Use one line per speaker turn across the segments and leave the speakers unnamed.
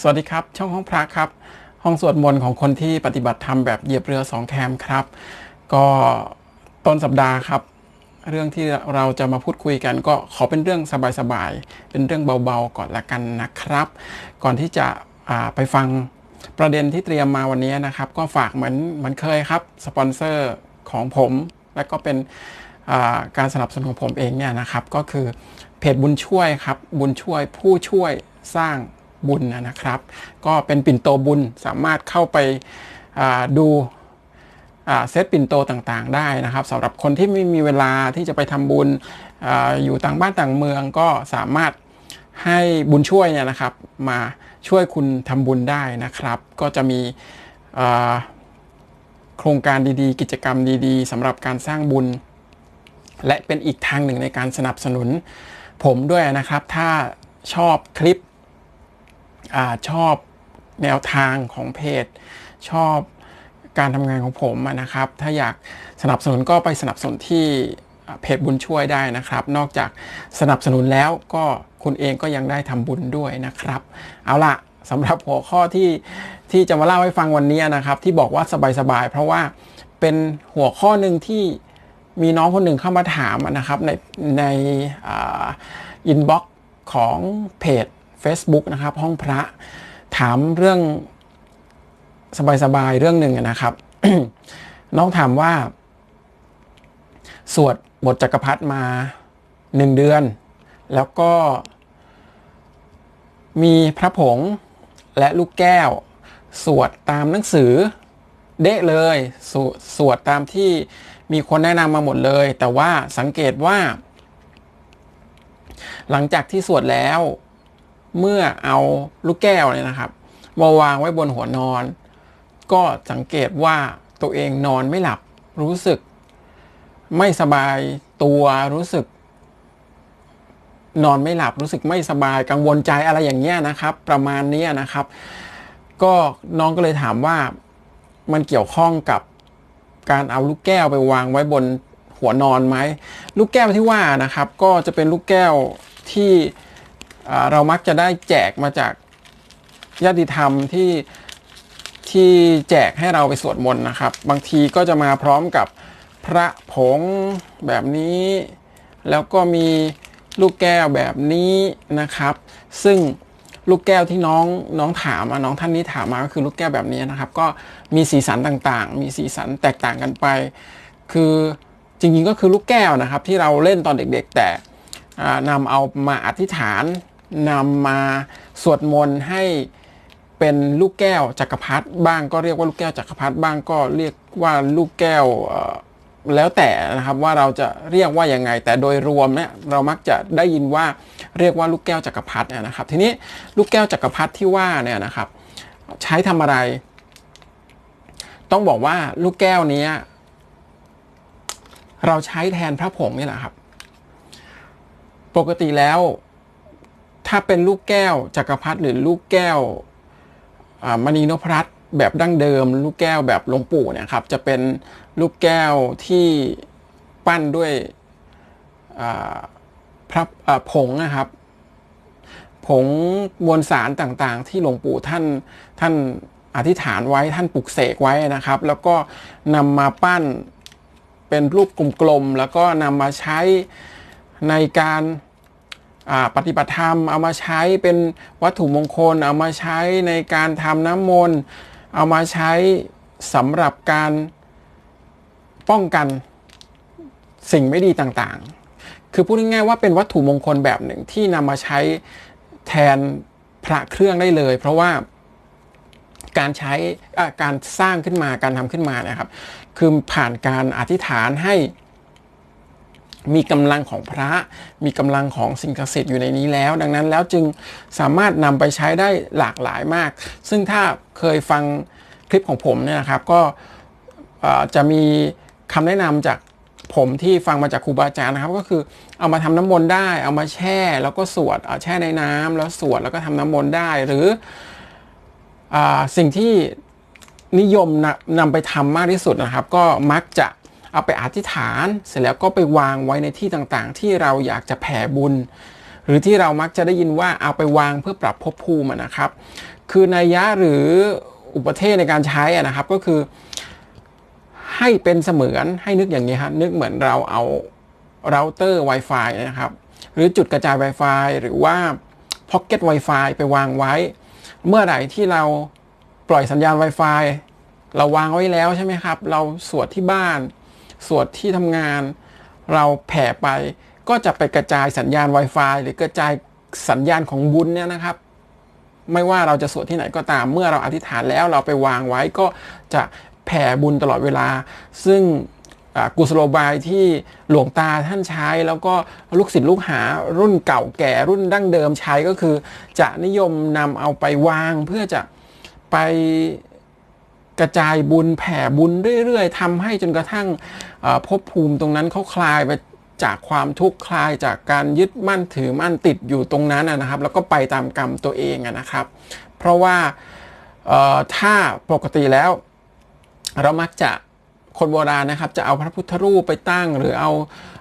สวัสดีครับ ช่องห้องพระครับ ห้องสวดมนต์ของคนที่ปฏิบัติธรรมแบบเหยียบเรือสองแคมครับ ก็ต้นสัปดาห์ครับ เรื่องที่เราจะมาพูดคุยกัน ก็ขอเป็นเรื่องสบายๆเป็นเรื่องเบาๆก่อนละกันนะครับ ก่อนที่จะไปฟังประเด็นที่เตรียมมาวันนี้นะครับ ก็ฝากเหมือนเหมือนเคยครับสปอนเซอร์ของผม และก็เป็นการสนับสนุนของผมเองเนี่ยนะครับ ก็คือเพจบุญช่วยครับบุญช่วยผู้ช่วยสร้าง บุญนะครับ ก็เป็นปิ่นโตบุญสามารถเข้าไปาดูเซตปิ่นโตต่างๆ ได้นะครับสำหรับคนที่ไม่มีเวลาที่จะไปทำบุญออยู่ต่างบ้านต่างเมืองก็สามารถให้บุญช่วยเนี่ยนะครับ มาช่วยคุณทำบุญได้นะครับ ก็จะมีโครงการดีๆ กิจกรรมดีๆสำหรับการสร้างบุญ และเป็นอีกทางหนึ่งในการสนับสนุนผมด้วยนะครับ ถ้าชอบคลิป อชอบแนวทางของเพจ ชอบการทำงานของผมนะครับ ถ้าอยากสนับสนุนก็ไปสนับสนุนที่เพจบุญช่วยได้นะครับ นอกจากสนับสนุนแล้วก็คุณเองก็ยังได้ทำบุญด้วยนะครับ เอาล่ะสำหรับหัวข้อที่ที่จะมาเล่าให้ฟังวันนี้นะครับ ที่บอกว่าสบายๆเพราะว่าเป็นหัวข้อหนึ่งที่มีน้องคนหนึ่งเข้ามาถามนะครับในในอินบ็อกของเพจ Facebook นะครับ ห้องพระถามเรื่องสบายๆเรื่องหนึ่งนะครับ น้องถามว่า สวดบทจักรพรรดิมาหนึ่งเดือน แล้วก็ มีพระผงและลูกแก้ว สวดตามหนังสือ เดะเลยสสวดตามที่มีคนแนะนำมาหมดเลย แต่ว่าสังเกตว่า หลังจากที่สวดแล้ว เมื่อเอาลูกแก้วเนี่ยนะครับ มาวางไว้บนหัวนอน ก็สังเกตว่าตัวเองนอนไม่หลับรู้สึก ไม่สบายตัวรู้สึก นอนไม่หลับรู้สึกไม่สบายกังวลใจอะไรอย่างเงี้ยนะครับ ประมาณนี้นะครับ ก็น้องก็เลยถามว่ามันเกี่ยวข้องกับการเอาลูกแก้วไปวางไว้บนหัวนอนไหมลูกแก้วที่ว่านะครับ ก็จะเป็นลูกแก้วที่ เรามักจะได้แจกมาจากญาติธรรมที่ที่แจกให้เราไปสวดมนต์นะครับ บางทีก็จะมาพร้อมกับพระผงแบบนี้ แล้วก็มีลูกแก้วแบบนี้นะครับ ซึ่งลูกแก้วที่น้องน้องถามอะน้องท่านนี้ถามมาก็คือลูกแก้วแบบนี้นะครับ ก็มีสีสันต่างๆ มีสีสันแตกต่างกันไป คือจริงๆก็คือลูกแก้วนะครับ ที่เราเล่นตอนเด็กๆ แต่นำเอามาอธิษฐาน นำมาสวดมนต์ให้เป็นลูกแก้วจักรพรรดิบ้างก็เรียกว่าลูกแก้วจักรพรรดิบ้างก็เรียกว่าลูกแก้วแล้วแต่นะครับว่าเราจะเรียกว่ายังไง แต่โดยรวมเนี่ยเรามักจะได้ยินว่าเรียกว่าลูกแก้วจักรพรรดินะครับ ทีนี้ลูกแก้วจักรพรรดิที่ว่าเนี่ยนะครับใช้ทำอะไร ต้องบอกว่าลูกแก้วนี้เราใช้แทนพระผงนี่แหละครับ ปกติแล้ว ถ้าเป็นลูกแก้วจักรพรรดิหรือลูกแก้วมณีนพรัตน์แบบดั้งเดิม ลูกแก้วแบบหลวงปู่เนี่ยครับจะเป็นลูกแก้วที่ปั้นด้วยพระผงนะครับผงมวลสารต่างๆ ที่หลวงปู่ท่านท่านอธิษฐานไว้ท่านปลุกเสกไว้นะครับ แล้วก็นำมาปั้นเป็นรูปกลมๆแล้วก็นำมาใช้ในการ ปฏิบัติธรรมเอามาใช้เป็นวัตถุมงคล เอามาใช้ในการทำน้ำมนต์เอามาใช้สำหรับการป้องกันสิ่งไม่ดีต่างๆ คือพูดง่ายๆว่าเป็นวัตถุมงคลแบบหนึ่งที่นำมาใช้แทนพระเครื่องได้เลย เพราะว่าการใช้การสร้างขึ้นมาการทำขึ้นมาเนะครับ คือผ่านการอธิษฐานให้ มีกำลังของพระ มีกำลังของสิ่งศักดิ์สิทธิ์อยู่ในนี้แล้ว ดังนั้นแล้วจึงสามารถนำไปใช้ได้หลากหลายมาก ซึ่งถ้าเคยฟังคลิปของผมเนี่ยนะครับก็จะมีคำแนะนำจากผมที่ฟังมาจากครูบาอาจารย์นะครับ ก็คือเอามาทำน้ำมนต์ได้ เอามาแช่แล้วก็สวดแช่ในน้ำแล้วสวดแล้วก็ทำน้ำมนต์ได้ หรืออสิ่งที่นิยมนำไปทำมากที่สุดนะครับ ก็มักจะ เอาไปอธิษฐาน เสร็จแล้วก็ไปวางไว้ในที่ต่างๆ ที่เราอยากจะแผ่บุญ หรือที่เรามักจะได้ยินว่าเอาไปวางเพื่อปรับภพภูมินะครับ คือนัยยะหรืออุปเทศในการใช้นะครับก็คือให้เป็นเสมือนให้นึกอย่างนี้ครับนึกเหมือนเราเอาเราเตอร์ Wi-Fi นะครับ หรือจุดกระจาย Wi-Fi หรือว่า Pocket Wi-Fi ไปวางไว้ เมื่อไหร่ที่เราปล่อยสัญญาณ Wi-Fi เราวางไว้แล้วใช่ไหมครับ เราสวดที่บ้าน สวดที่ทำงาน เราแผ่ไปก็จะไปกระจายสัญญาณ Wi-Fi หรือกระจายสัญญาณของบุญเนี่ยนะครับ ไม่ว่าเราจะสวดที่ไหนก็ตาม เมื่อเราอธิษฐานแล้วเราไปวางไว้ก็จะแผ่บุญตลอดเวลา ซึ่งกุศโลบายที่หลวงตาท่านใช้แล้วก็ลูกศิษย์ลูกหารุ่นเก่าแก่รุ่นดั้งเดิมใช้ก็คือ จะนิยมนำเอาไปวางเพื่อจะไป กระจายบุญแผ่บุญเรื่อยๆทำให้จนกระทั่งภพภูมิตรงนั้นเขาคลายไปจากความทุกข์คลายจากการยึดมั่นถือมั่นติดอยู่ตรงนั้นนะครับ แล้วก็ไปตามกรรมตัวเองนะครับ เพราะว่าถ้าปกติแล้ว เรามักจะคนโบราณนะครับ จะเอาพระพุทธรูปไปตั้ง หรือเอา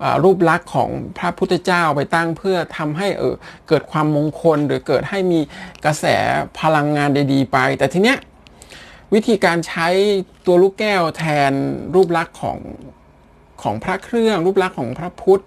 เอ่อรูปลักษณ์ของพระพุทธเจ้าไปตั้งเพื่อทำให้เออเกิดความมงคลหรือเกิดให้มีกระแสพลังงานดีๆ ไป แต่ทีเนี้ย วิธีการใช้ตัวลูกแก้วแทนรูปลักษณ์ของของพระเครื่อง รูปลักษณ์ของพระพุทธ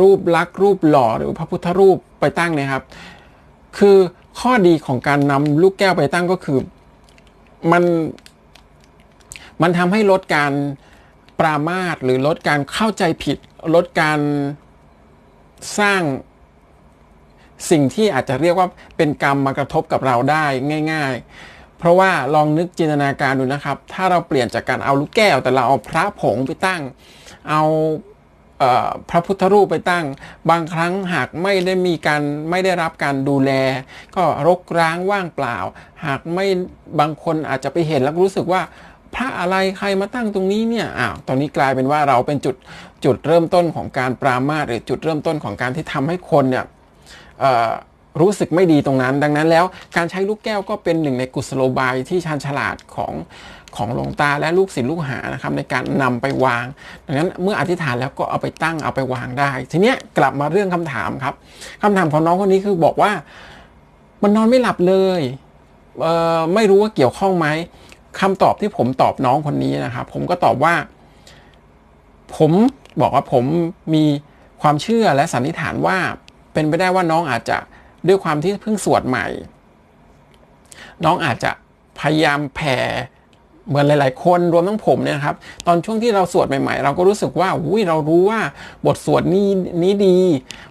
รูปลักษณ์รูปหล่อหรือพระพุทธรูปไปตั้งเนี่ยครับ คือข้อดีของการนำลูกแก้วไปตั้งก็คือมันมันทำให้ลดการปรามาสหรือลดการเข้าใจผิด ลดการสร้างสิ่งที่อาจจะเรียกว่าเป็นกรรมมากระทบกับเราได้ง่าย ๆ เพราะว่าลองนึกจินตนาการดูนะครับ ถ้าเราเปลี่ยนจากการเอาลูกแก้ว แต่เราเอาพระผงไปตั้ง เอาเออพระพุทธรูปไปตั้ง บางครั้งหากไม่ได้มีการไม่ได้รับการดูแล ก็รกร้างว่างเปล่า หากไม่บางคนอาจจะไปเห็นแล้วรู้สึกว่าพระอะไรใครมาตั้งตรงนี้เนี่ยอ้าวตอนนี้กลายเป็นว่าเราเป็นจุดจุดเริ่มต้นของการปรามาสหรือจุดเริ่มต้นของการที่ทำให้คนเนี่ยเออ รู้สึกไม่ดีตรงนั้น ดังนั้นแล้วการใช้ลูกแก้วก็เป็นหนึ่งในกุศโลบายที่ชาญฉลาดของของหลวงตาและลูกศิษย์ลูกหานะครับในการนำไปวาง ดังนั้นเมื่ออธิษฐานแล้วก็เอาไปตั้งเอาไปวางได้ ทีนี้กลับมาเรื่องคำถามครับคำถามของน้องคนนี้คือบอกว่ามันนอนไม่หลับเลยเไม่รู้ว่าเกี่ยวข้องไหมคำตอบที่ผมตอบน้องคนนี้นะครับผมก็ตอบว่า ผมบอกว่าผมมีความเชื่อและสันนิษฐานว่าเป็นไปได้ว่าน้องอาจจะ ด้วยความที่เพิ่งสวดใหม่ น้องอาจจะพยายามแผ่เหมือนหลาย ๆ คนรวมทั้งผมเนี่ยครับตอนช่วงที่เราสวดใหม่ ๆ เราก็รู้สึกว่าอุ้ยเรารู้ว่าบทสวดนี้นี้ดี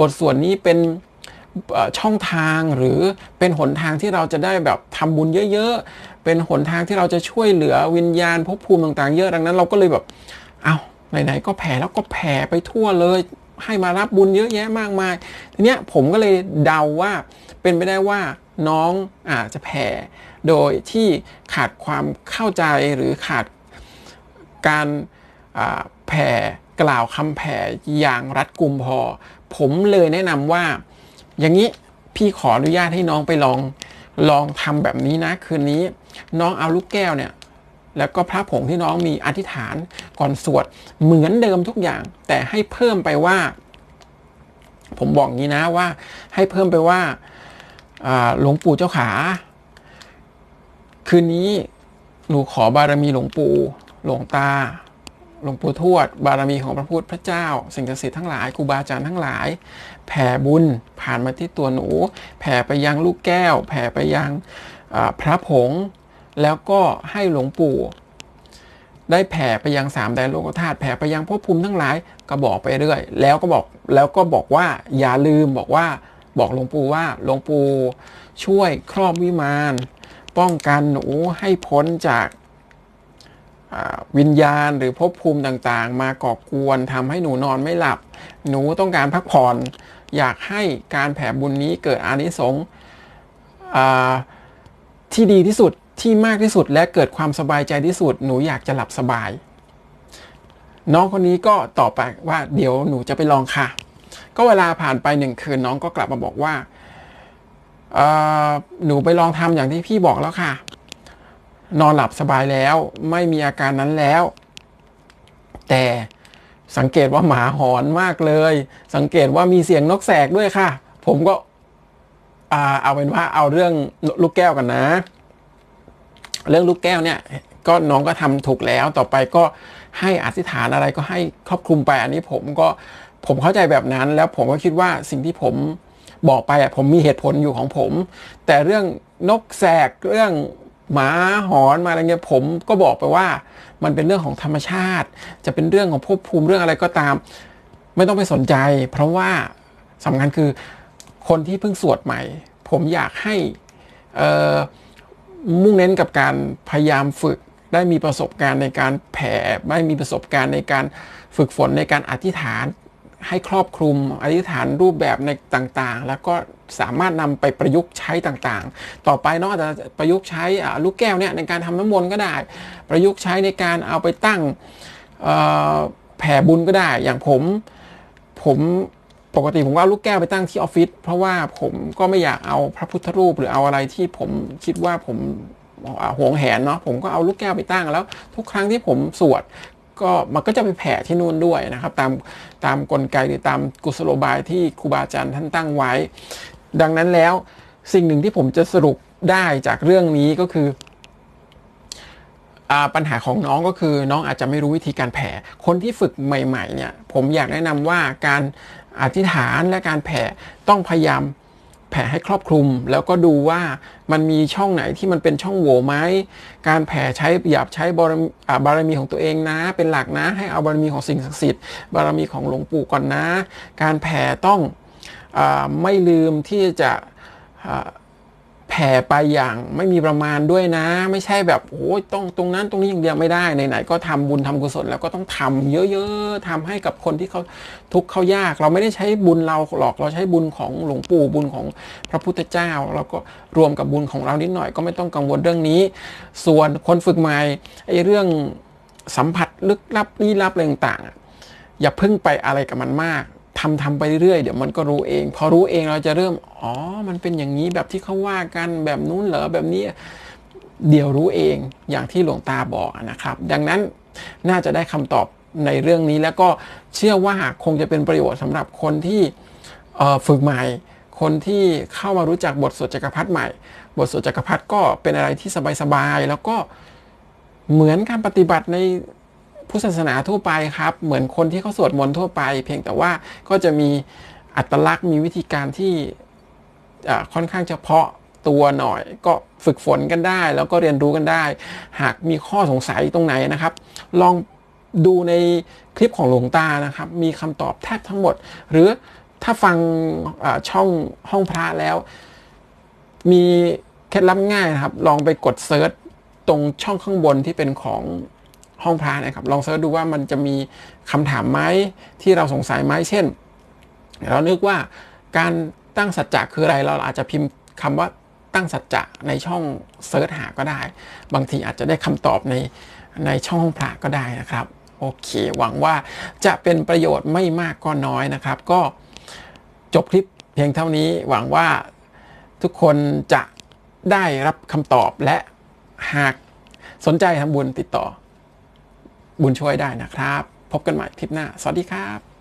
บทสวดนี้เป็นช่องทางหรือเป็นหนทางที่เราจะได้แบบทำบุญเยอะ ๆ เป็นหนทางที่เราจะช่วยเหลือวิญญาณภพภูมิต่าง ๆ เยอะดังนั้น เราก็เลยแบบเอาไหนๆก็แผ่แล้วก็แผ่ไปทั่วเลย ให้มารับบุญเยอะแยะมากมายทีเนี้ยผมก็เลยเดาว่าเป็นไปได้ว่าน้องอาจจะแผ่โดยที่ขาดความเข้าใจหรือขาดการแผ่กล่าวคำแผ่อย่างรัดกุมพอ ผมเลยแนะนำว่า อย่างนี้พี่ขออนุญาตให้น้องไปลองลองทำแบบนี้นะคืนนี้ น้องเอาลูกแก้วเนี่ย แล้วก็พระผงที่น้องมีอธิษฐานก่อนสวดเหมือนเดิมทุกอย่าง แต่ให้เพิ่มไปว่า ผมบอกงี้นะว่า ให้เพิ่มไปว่าอ่าหลวงปู่เจ้าขา คืนนี้หนูขอบารมีหลวงปู่หลวงตาหลวงปู่ทวด บารมีของพระพุทธพระเจ้า สิ่งศักดิ์สิทธิ์ทั้งหลายครูบาอาจารย์ทั้งหลาย แผ่บุญผ่านมาที่ตัวหนู แผ่ไปยังลูกแก้ว แผ่ไปยังอ่าพระผง แล้วก็ให้หลวงปู่ ได้แผ่ไปยังสามแดนโลกธาตุแผ่ไปยังภพภูมิทั้งหลายก็บอกไปเรื่อย แล้วก็บอกแล้วก็บอกว่าอย่าลืมบอกว่าบอกหลวงปู่ว่าหลวงปู่ช่วยครอบวิมานป้องกันหนูให้พ้นจากวิญญาณหรือภพภูมิต่างๆ มาก่อกวนทำให้หนูนอนไม่หลับ หนูต้องการพักผ่อน อยากให้การแผ่บุญนี้เกิดอานิสงส์ที่ดีที่สุด ที่มากที่สุดและเกิดความสบายใจที่สุด หนูอยากจะหลับสบาย น้องคนนี้ก็ตอบไปว่าเดี๋ยวหนูจะไปลองค่ะ ก็เวลาผ่านไปหนึ่งคืนน้องก็กลับมาบอกว่าหนูไปลองทำอย่างที่พี่บอกแล้วค่ะ นอนหลับสบายแล้วไม่มีอาการนั้นแล้ว แต่สังเกตว่าหมาหอนมากเลย สังเกตว่ามีเสียงนกแสกด้วยค่ะ ผมก็เอาเป็นว่าเอาเรื่องลูกแก้วกันนะ เรื่องลูกแก้วเนี่ยก็น้องก็ทำถูกแล้วต่อไปก็ให้อธิษฐานอะไรก็ให้ครอบคลุมไปอันนี้ผมก็ผมเข้าใจแบบนั้น แล้วผมก็คิดว่าสิ่งที่ผมบอกไปอะผมมีเหตุผลอยู่ของผม แต่เรื่องนกแสกเรื่องหมาหอนมาอะไรเงี้ยผมก็บอกไปว่ามันเป็นเรื่องของธรรมชาติ จะเป็นเรื่องของภพภูมิเรื่องอะไรก็ตาม ไม่ต้องไปสนใจ เพราะว่าสำคัญคือคนที่เพิ่งสวดใหม่ ผมอยากให้อ่อ มุ่งเน้นกับการพยายามฝึกได้มีประสบการณ์ในการแผ่ได้มีประสบการณ์ในการฝึกฝนในการอธิษฐานให้ครอบคลุมอธิษฐานรูปแบบในต่างๆ แล้วก็สามารถนำไปประยุกต์ใช้ต่างๆ ต่อไปนอกจากประยุกต์ใช้ลูกแก้วเนี่ยในการทำน้ำมนต์ก็ได้ ประยุกต์ใช้ในการเอาไปตั้งแผ่บุญก็ได้ อย่างผมผม ปกติผมก็เอาลูกแก้วไปตั้งที่ออฟฟิศเพราะว่าผมก็ไม่อยากเอาพระพุทธรูปหรือเอาอะไรที่ผมคิดว่าผมอ่าหวงแหนเนาะผมก็เอาลูกแก้วไปตั้งแล้ว ทุกครั้งที่ผมสวดก็มันก็จะไปแผ่ที่นู่นด้วยนะครับ ตามตามกลไกหรือตามกุศโลบายที่ครูบาอาจารย์ท่านตั้งไว้ ดังนั้นแล้วสิ่งหนึ่งที่ผมจะสรุปได้จากเรื่องนี้ก็คือปัญหาของน้องก็คือน้องอาจจะไม่รู้วิธีการแผ่ คนที่ฝึกใหม่ ๆ เนี่ย ผมอยากแนะนำว่าการ อธิษฐานและการแผ่ต้องพยายามแผ่ให้ครอบคลุม แล้วก็ดูว่ามันมีช่องไหนที่มันเป็นช่องโหว่ไหมการแผ่ใช้หยาบใช้บารมีอ่าบารมีของตัวเองนะ เป็นหลักนะ ให้เอาบารมีของสิ่งศักดิ์สิทธิ์บารมีของหลวงปู่ก่อนนะ การแผ่ต้องอไม่ลืมที่จะ แผ่ไปอย่างไม่มีประมาณด้วยนะ ไม่ใช่แบบโอ้ยต้องตรงนั้นตรงนี้อย่างเดียวไม่ได้ไหนๆก็ทำบุญทำกุศลแล้วก็ต้องทำเยอะๆทำให้กับคนที่เขาทุกข์เขายาก เราไม่ได้ใช้บุญเราหรอกเราใช้บุญของหลวงปู่บุญของพระพุทธเจ้า แล้วก็รวมกับบุญของเรานิดหน่อยก็ไม่ต้องกังวลเรื่องนี้ ส่วนคนฝึกใหม่ไอ้เรื่องสัมผัสลึกลับลี้ลับอะไรต่างๆอะอย่าเพิ่งไปอะไรกับมันมาก ทำทำไปเรื่อยๆเดี๋ยวมันก็รู้เอง พอรู้เองเราจะเริ่ม อ๋อ มันเป็นอย่างนี้แบบที่เขาว่ากันแบบนู้นเหรอแบบนี้ เดี๋ยวรู้เองอย่างที่หลวงตาบอกนะครับ ดังนั้นน่าจะได้คำตอบในเรื่องนี้แล้วก็เชื่อว่าคงจะเป็นประโยชน์สำหรับคนที่ฝึกใหม่ คนที่เข้ามารู้จักบทสวดจักรพรรดิใหม่ บทสวดจักรพรรดิก็เป็นอะไรที่สบายๆแล้วก็เหมือนการปฏิบัติใน พุทธศาสนาทั่วไปครับ เหมือนคนที่เขาสวดมนต์ทั่วไป เพียงแต่ว่าก็จะมีอัตลักษณ์มีวิธีการที่ค่อนข้างเฉพาะตัวหน่อย ก็ฝึกฝนกันได้ แล้วก็เรียนรู้กันได้ หากมีข้อสงสัยตรงไหนนะครับ ลองดูในคลิปของหลวงตานะครับ มีคำตอบแทบทั้งหมด หรือถ้าฟังช่องห้องพระแล้ว มีเคล็ดลับง่ายนะครับ ลองไปกดเซิร์ชตรงช่องข้างบนที่เป็นของ ห้องพระนะครับ ลองเซิร์ชดูว่ามันจะมีคำถามไหมที่เราสงสัยไหมเช่น เรานึกว่าการตั้งสัจจะคืออะไรเราอาจจะพิมพ์คำว่าตั้งสัจจะในช่องเซิร์ชหาก็ได้ บางทีอาจจะได้คำตอบในในช่องห้องพระก็ได้นะครับโอเค หวังว่าจะเป็นประโยชน์ไม่มากก็น้อยนะครับ ก็จบคลิปเพียงเท่านี้หวังว่าทุกคนจะได้รับคำตอบและหากสนใจทำบุญติดต่อ บุญช่วยได้นะครับ พบกันใหม่คลิปหน้า สวัสดีครับ